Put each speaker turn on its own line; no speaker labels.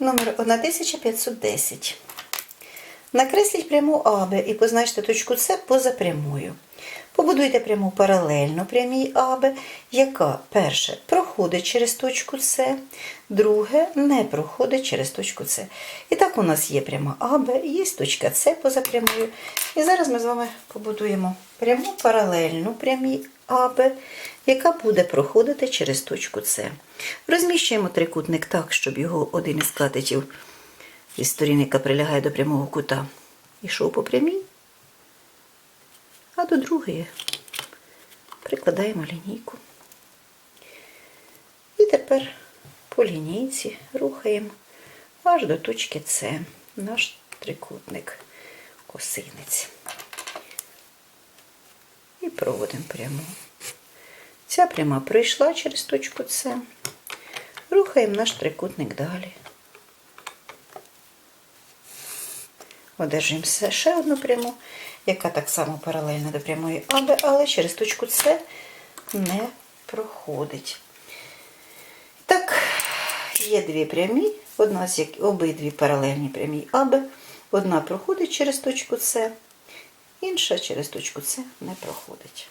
Номер 1510. Накресліть пряму АБ і позначте точку С поза прямою. Побудуйте пряму паралельно прямій АБ, яка перше проходить через точку С, друге не проходить через точку С. І так у нас є пряма АБ, є точка С поза прямою. І зараз ми з вами побудуємо пряму паралельну прямій АБ, яка буде проходити через точку С. Розміщуємо трикутник так, щоб його один із катетів із сторін, яка прилягає до прямого кута, йшов по прямій, а до другої прикладаємо лінійку. І тепер по лінійці рухаємо аж до точки С, наш трикутник косинець. І проводимо пряму. Ця пряма пройшла через точку С. Рухаємо наш трикутник далі. Одержуємо ще одну пряму, яка так само паралельна до прямої АБ, але через точку С не проходить. Так, є дві прямі, одна з як обидві паралельні прямі АБ. Одна проходить через точку С, інша через точку С не проходить.